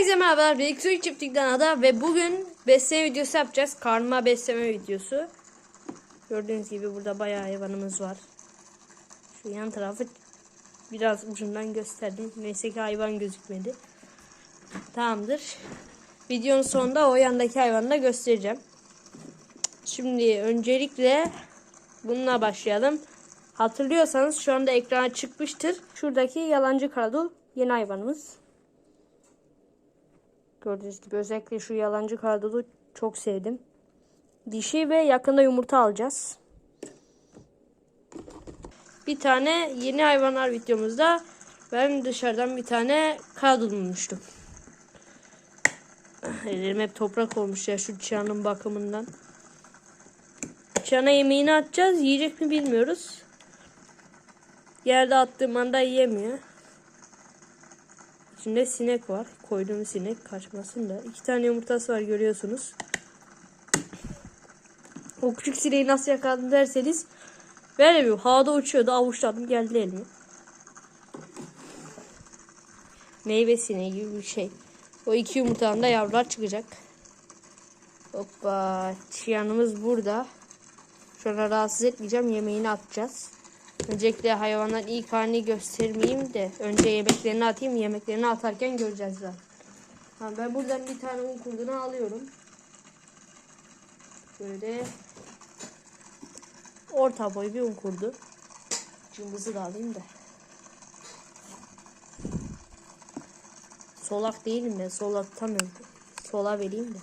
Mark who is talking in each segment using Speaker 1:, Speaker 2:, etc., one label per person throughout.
Speaker 1: Herkese merhabalar. Bir Eksoy Çiftlik'ten Ada ve bugün besleme videosu yapacağız. Karma besleme videosu. Gördüğünüz gibi burada bayağı hayvanımız var. Şu yan tarafı biraz ucundan gösterdim. Neyse ki hayvan gözükmedi. Tamamdır. Videonun sonunda o yandaki hayvanı da göstereceğim. Şimdi öncelikle bununla başlayalım. Hatırlıyorsanız şu anda ekrana çıkmıştır. Şuradaki yalancı karadul yeni hayvanımız. Gördüğünüz gibi özellikle şu yalancı kardolu çok sevdim. Dişi ve yakında yumurta alacağız. Bir tane yeni hayvanlar videomuzda ben dışarıdan bir tane kardol bulmuştum. Ellerim hep toprak olmuş ya şu çanın bakımından. Çana yemeğini atacağız. Yiyecek mi bilmiyoruz. Yerde attığım anda yiyemiyor. İçinde sinek var. Koyduğum sinek kaçmasın da. İki tane yumurtası var görüyorsunuz. O küçük sineği nasıl yakaladım derseniz böyle bir havada uçuyordu avuçladım geldi elime. Meyve sineği gibi bir şey. O iki yumurtadan da yavrular çıkacak. Hoppa. Çiyanımız burada. Şuna rahatsız etmeyeceğim. Yemeğini atacağız. Öncelikle hayvanların ilk halini göstermeyeyim de önce yemeklerini atayım. Yemeklerini atarken göreceğiz zaten. Ha, ben buradan bir tane un kurdunu alıyorum. Böyle orta boy bir un kurdu. Cımbızı da alayım da. Solak değilim ben. Solaktan öldü. Sola vereyim de.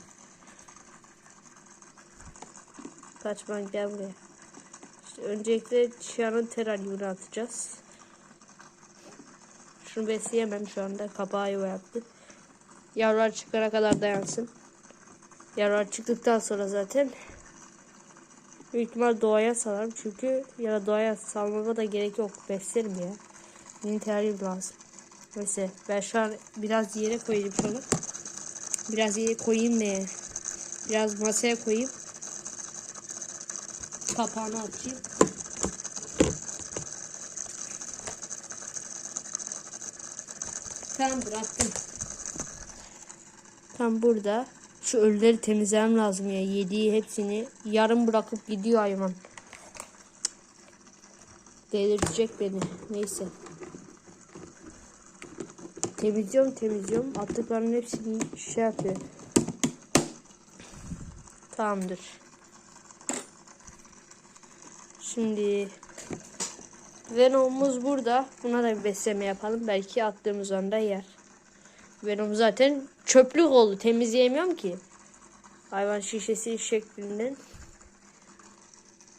Speaker 1: Kaçman gel buraya. Öncelikle çiyanın teralyumunu atacağız. Şunu besleyemem şu anda. Kapağı yuva yaptı. Yavrular çıkana kadar dayansın. Yavrular çıktıktan sonra zaten büyük ihtimal doğaya salarım. Çünkü ya da doğaya salmama da gerek yok. Beslerim ya. Yeni teralyum lazım. Neyse ben şu an biraz yere koyayım şunu. Biraz yere koyayım ne? Biraz masaya koyayım kapağını açayım. Tamam bıraktım. Tam burada. Şu ölüleri temizlemem lazım ya. Yediği hepsini yarım bırakıp gidiyor hayvan. Delirtecek beni. Neyse. Temizliyorum temizliyorum. Attıklarının hepsini şey yapıyor. Tamamdır. Şimdi Venom'umuz burada. Buna da bir besleme yapalım. Belki attığımız anda yer. Venom zaten çöplük oldu. Temizleyemiyorum ki. Hayvan şişesi şeklinde.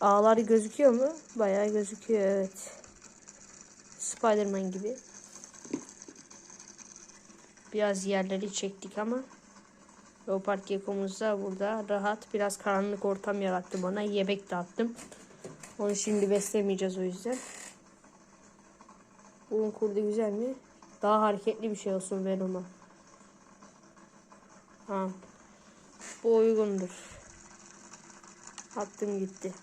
Speaker 1: Ağları gözüküyor mu? Bayağı gözüküyor evet. Spiderman gibi. Biraz yerleri çektik ama Leopard gekomuz da burada rahat. Biraz karanlık ortam yarattı bana. Yemek de attım. Onu şimdi beslemeyeceğiz o yüzden. Bunun kurdu güzel mi? Daha hareketli bir şey olsun Venom'a. Ha. Bu uygundur. Attım gitti.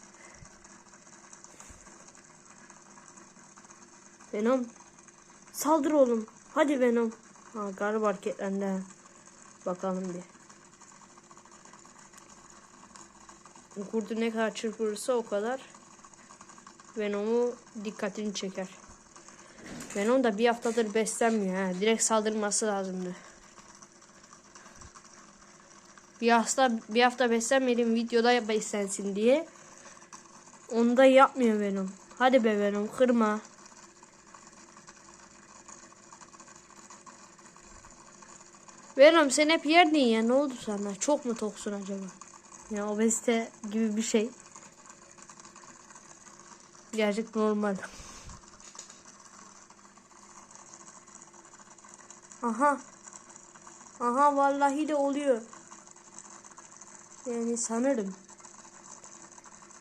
Speaker 1: Venom. Saldır oğlum. Hadi Venom. Ha galiba hareketlendi. ha. Bakalım bir. Kurdu ne kadar çırpılırsa o kadar Venom'u dikkatini çeker. Venom da bir haftadır beslenmiyor. Ha. Direkt saldırması lazımdı. Bir hafta bir hafta beslenmedim videoda beslensin diye. Onu da yapmıyor Venom. Hadi be Venom kırma. Venom sen hep yerdin ya ne oldu sana? Çok mu toksun acaba? Ya obezite gibi bir şey. Birazcık normal. Aha. Aha vallahi de oluyor. Yani sanırım.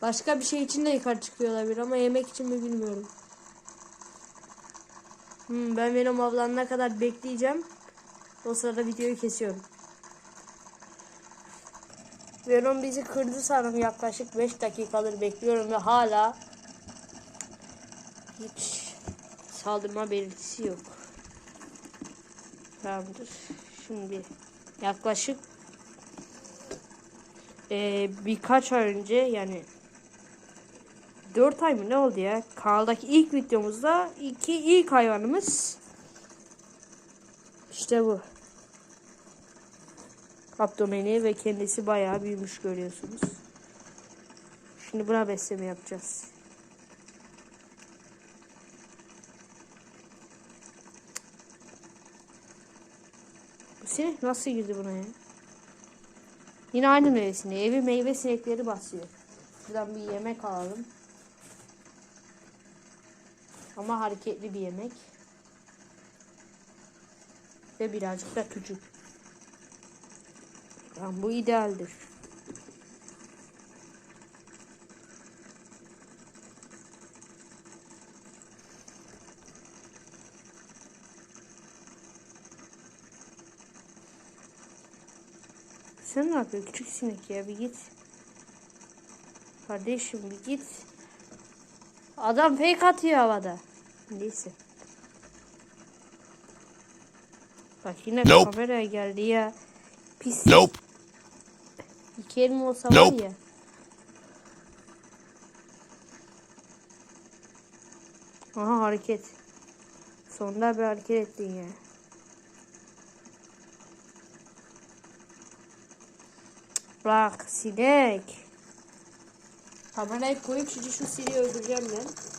Speaker 1: Başka bir şey için de yukarı çıkıyor olabilir ama yemek için mi bilmiyorum. Hmm, ben Venom avlanana kadar bekleyeceğim. O sırada videoyu kesiyorum. Venom bizi kırdı sanırım yaklaşık 5 dakikadır bekliyorum ve hala hiç saldırma belirtisi yok. Tamamdır. Şimdi yaklaşık eee, birkaç ay önce yani 4 ay mı ne oldu ya? Kanaldaki ilk videomuzda iki ilk hayvanımız işte bu. Abdomeni ve kendisi bayağı büyümüş görüyorsunuz. Şimdi buna besleme yapacağız. Bu sinek nasıl girdi buna ya? Yine aynı meyvesini. Evi meyve sinekleri basıyor. Buradan bir yemek alalım. Ama hareketli bir yemek. Ve birazcık da küçük. Tamam, bu idealdir. Sen ne yapıyorsun küçük sinek ya bir git. Kardeşim bir git. Adam fake atıyor havada. Neyse. Bak yine
Speaker 2: Nope.
Speaker 1: kameraya geldi ya. Pis.
Speaker 2: Nope.
Speaker 1: İki elim olsa
Speaker 2: Nope.
Speaker 1: var ya. Aha hareket. Sonunda bir hareket ettin ya. Bak sinek. Kamerayı koyup şimdi şu sineği öldüreceğim ben.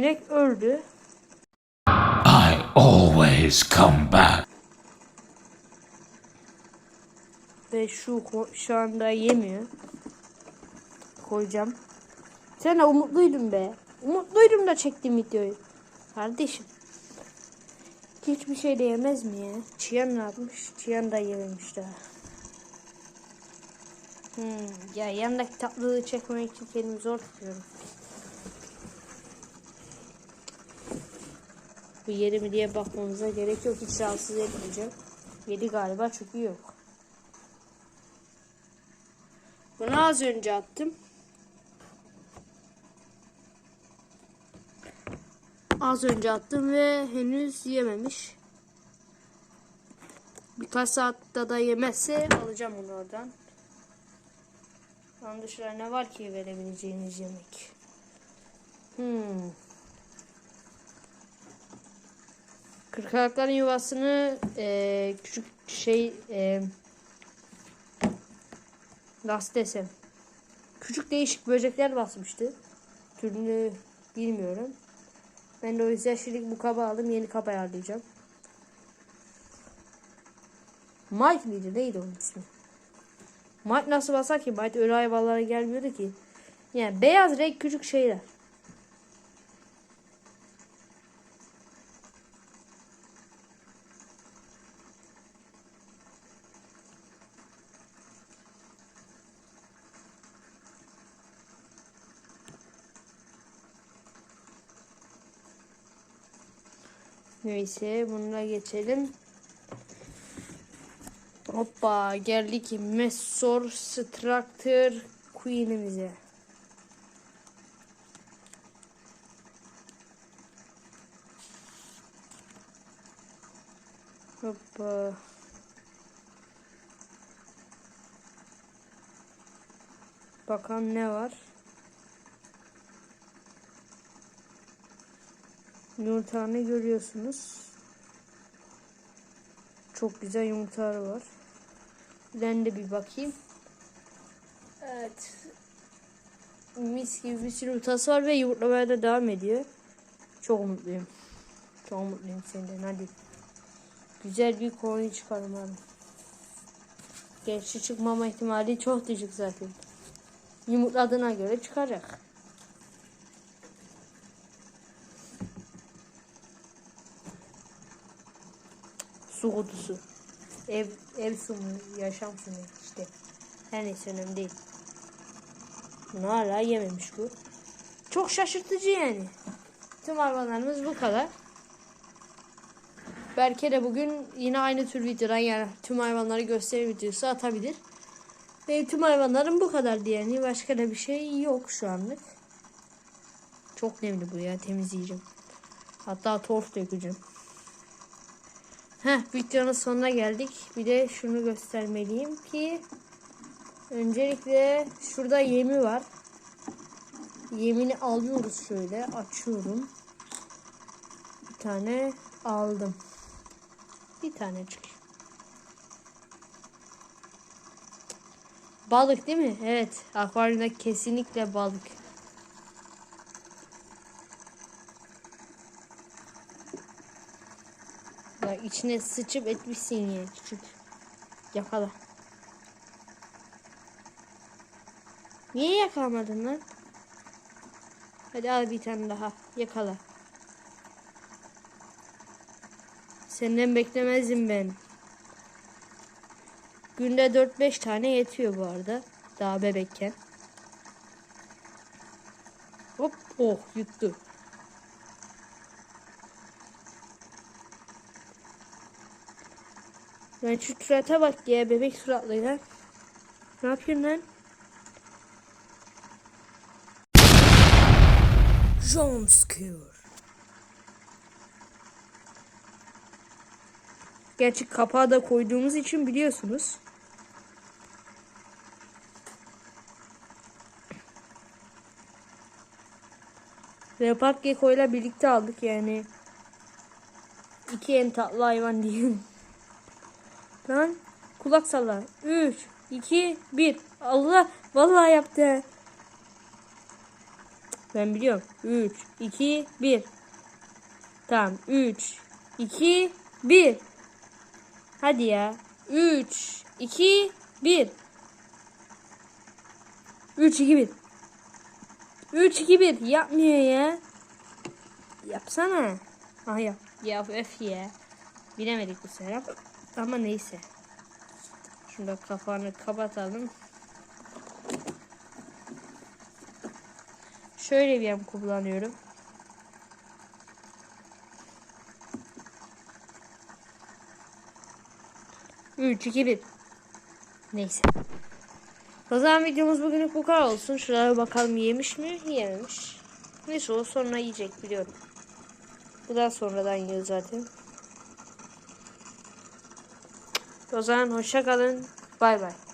Speaker 1: Sinek öldü.
Speaker 2: I always come back.
Speaker 1: Ve şu şu anda yemiyor. Koyacağım. Sen de umutluydun be. Umutluydum da çektim videoyu. Kardeşim. Hiçbir şey de yemez mi ya? Çiyan ne yapmış? Çiyan da yememiş daha. Hmm, ya yanındaki tatlılığı çekmek için kendimi zor tutuyorum. Bu yeri mi diye bakmamıza gerek yok. Hiç rahatsız etmeyeceğim. Yedi galiba çünkü yok. Bunu az önce attım. Az önce attım ve henüz yememiş. Birkaç saatte da yemezse alacağım onu oradan. Onun dışında ne var ki verebileceğiniz yemek? Hmm. Kırkayakların yuvasını eee, küçük şey eee nasıl desem küçük değişik böcekler basmıştı. Türünü bilmiyorum. Ben de o yüzden şimdi bu kaba aldım. Yeni kaba ayarlayacağım. Mike miydi? Neydi onun ismi? Mike nasıl basar ki? Mike öyle hayvanlara gelmiyordu ki. Yani beyaz renk küçük şeyler. Neyse bununla geçelim. Hoppa geldik Messor Structure Queen'imize. Hoppa. Bakalım ne var. Yumurtanı görüyorsunuz. Çok güzel yumurtaları var. Ben de bir bakayım. Evet. Mis gibi bir sürü yumurtası var ve yumurtlamaya da devam ediyor. Çok mutluyum. Çok mutluyum senden hadi. güzel bir koyun çıkar umarım. Gerçi çıkmama ihtimali çok düşük zaten. Yumurtladığına göre çıkacak. Su kutusu. Ev, ev su mu? Yaşam su mu? işte. Her neyse önemli değil. Bunu hala yememiş bu. Çok şaşırtıcı yani. Tüm hayvanlarımız bu kadar. Belki de bugün yine aynı tür videodan yani tüm hayvanları gösteri videosu atabilir. Ve tüm hayvanlarım bu kadar yani başka da bir şey yok şu anlık. Çok nemli bu ya temizleyeceğim. Hatta torf dökeceğim. Heh videonun sonuna geldik. Bir de şunu göstermeliyim ki öncelikle şurada yemi var. Yemini alıyoruz şöyle açıyorum. Bir tane aldım. Bir tane çık. Balık değil mi? Evet. Akvaryumda kesinlikle balık. Ya içine sıçıp etmişsin ya küçük. Yakala. Niye yakalamadın lan? Hadi al bir tane daha. Yakala. Senden beklemezdim ben. Günde 4-5 tane yetiyor bu arada. Daha bebekken. Hop oh yuttu. Lan şu surata bak ya bebek suratlı ya. Ne yapıyorsun lan? Jumpscare. Gerçi kapağı da koyduğumuz için biliyorsunuz. Leopard Gecko ile birlikte aldık yani. İki en tatlı hayvan diyeyim. Lan kulak salla. 3, 2, 1. Allah vallahi yaptı. Ben biliyorum. 3, 2, 1. Tamam. 3, 2, 1. Hadi ya. 3, 2, 1. 3, 2, 1. 3, 2, 1. Yapmıyor ya. Yapsana. Ah yap. Ya öf ya. Bilemedik bu sefer. Ama neyse. Şunda kafanı kapatalım. Şöyle bir yem kullanıyorum. Üç, iki, bir. Neyse. O zaman videomuz bugünlük bu kadar olsun. Şuraya bakalım yemiş mi? Yememiş. Neyse o sonra yiyecek biliyorum. Bu da sonradan yiyor zaten. O zaman hoşça kalın. Bay bay.